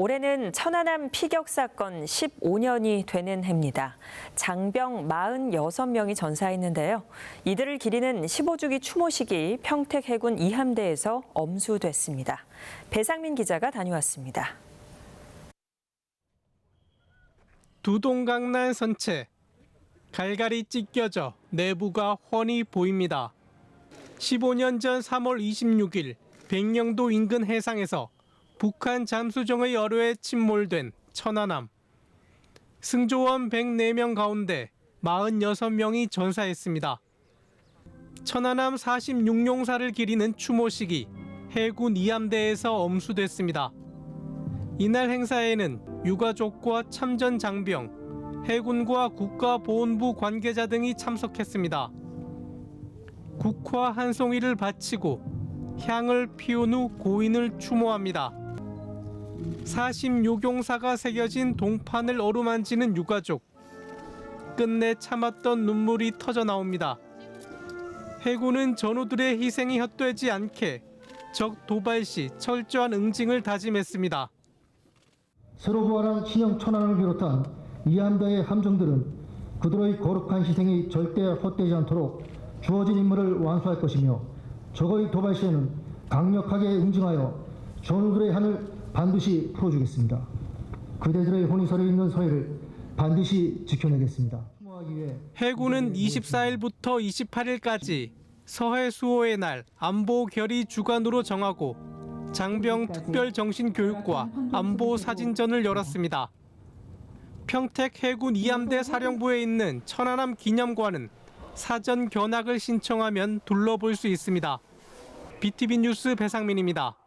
올해는 천안함 피격 사건 15년이 되는 해입니다. 장병 46명이 전사했는데요. 이들을 기리는 15주기 추모식이 평택 해군 이함대에서 엄수됐습니다. 배상민 기자가 다녀왔습니다. 두동강난 선체 갈갈이 찢겨져 내부가 훤히 보입니다. 15년 전 3월 26일 백령도 인근 해상에서 북한 잠수정의 어뢰에 침몰된 천안함. 승조원 104명 가운데 46명이 전사했습니다. 천안함 46용사를 기리는 추모식이 해군 이함대에서 엄수됐습니다. 이날 행사에는 유가족과 참전 장병, 해군과 국가보훈부 관계자 등이 참석했습니다. 국화 한 송이를 바치고 향을 피운 후 고인을 추모합니다. 46용사가 새겨진 동판을 어루만지는 유가족. 끝내 참았던 눈물이 터져 나옵니다. 해군은 전우들의 희생이 헛되지 않게 적 도발 시 철저한 응징을 다짐했습니다. 부활한 신형 천안을 비롯한 이함대의 함정들은 그들의 거룩한 희생이 절대 헛되지 않도록 주어진 임무를 완수할 것이며 적의 도발 시에는 강력하게 응징하여 전우들의 한을 반드시 풀어주겠습니다. 그대들의 혼이 서려 있는 서해를 반드시 지켜내겠습니다. 해군은 24일부터 28일까지 서해 수호의 날 안보 결의 주간으로 정하고 장병 특별 정신 교육과 안보 사진전을 열었습니다. 평택 해군 이함대 사령부에 있는 천안함 기념관은 사전 견학을 신청하면 둘러볼 수 있습니다. BTV 뉴스 배상민입니다.